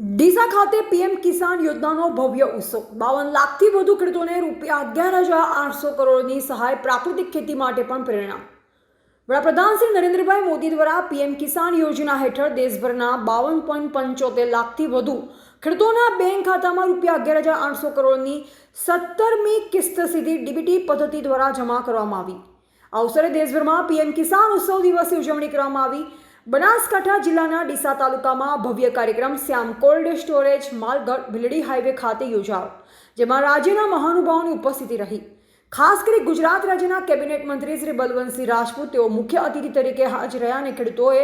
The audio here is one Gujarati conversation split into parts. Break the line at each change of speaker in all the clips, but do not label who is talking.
ડીસા ખાતે પીએમ કિસાન યોજનાનો ભવ્ય ઉત્સવ. બાવન લાખથી વધુ ખેડૂતોને રૂપિયા અગિયાર હજાર આઠસો કરોડની સહાય પ્રાકૃતિક ખેતી માટે પણ પ્રેરણા. વડાપ્રધાન શ્રી નરેન્દ્રભાઈ મોદી દ્વારા પીએમ કિસાન યોજના હેઠળ દેશભરના બાવન પોઈન્ટ પંચોતેર લાખથી વધુ ખેડૂતોના બેંક ખાતામાં રૂપિયા અગિયાર હજાર આઠસો કરોડની સત્તરમી કિસ્ત સીધી ડીબીટી પદ્ધતિ દ્વારા જમા કરવામાં આવી. આ અવસરે દેશભરમાં પીએમ કિસાન ઉત્સવ દિવસની ઉજવણી કરવામાં આવી. બનાસકાંઠા જિલ્લાના ડીસા તાલુકામાં ભવ્ય કાર્યક્રમ Shyam cold storage Malgadh Bhildi highway ખાતે યોજાયો, જેમાં રાજ્યના મહાનુભાવોની ઉપસ્થિતિ રહી. ખાસ કરી ગુજરાત રાજ્યના કેબિનેટ મંત્રી શ્રી બલવંતસિંહ રાજપૂત, તેઓ મુખ્ય અતિથિ તરીકે હાજર રહ્યા અને ખેડૂતોએ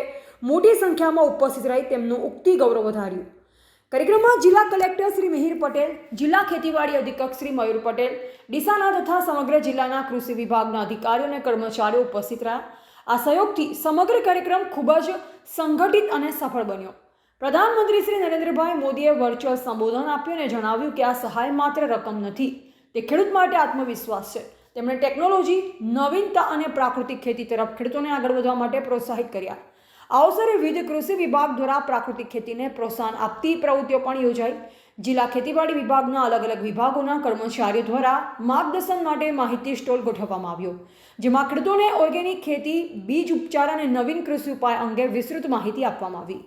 મોટી સંખ્યામાં ઉપસ્થિત રહી તેમનું ઉક્તિ ગૌરવ વધાર્યું. કાર્યક્રમમાં જિલ્લા કલેક્ટર શ્રી મિહિર પટેલ, જિલ્લા ખેતીવાડી અધિક્ષક શ્રી મયુર પટેલ, ડીસાના તથા સમગ્ર જિલ્લાના કૃષિ વિભાગના અધિકારીઓ અને કર્મચારીઓ ઉપસ્થિત રહ્યા. આ સહયોગથી સમગ્ર કાર્યક્રમ ખૂબ જ સંગઠિત અને સફળ બન્યો. પ્રધાનમંત્રી શ્રી નરેન્દ્રભાઈ મોદીએ વર્ચ્યુઅલ સંબોધન આપ્યું અને જણાવ્યું કે આ સહાય માત્ર રકમ નથી, તે ખેડૂત માટે આત્મવિશ્વાસ છે. તેમણે ટેકનોલોજી, નવીનતા અને પ્રાકૃતિક ખેતી તરફ ખેડૂતોને આગળ વધવા માટે પ્રોત્સાહિત કર્યા. આ અવસરે વિવિધ કૃષિ વિભાગ દ્વારા પ્રાકૃતિક ખેતીને પ્રોત્સાહન આપતી પ્રવૃત્તિઓ પણ યોજાઈ. જિલ્લા ખેતીવાડી વિભાગના અલગ અલગ વિભાગોના કર્મચારીઓ દ્વારા માર્ગદર્શન માટે માહિતી સ્ટોલ ગોઠવવામાં આવ્યો, જેમાં ખેડૂતોને ઓર્ગેનિક ખેતી, બીજ ઉપચાર અને નવીન કૃષિ ઉપાય અંગે વિસ્તૃત માહિતી આપવામાં આવી.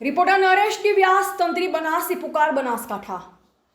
રિપોર્ટર નરેશ ડી વ્યાસ તંત્રી બનાસી, પુકાર બનાસકાંઠા.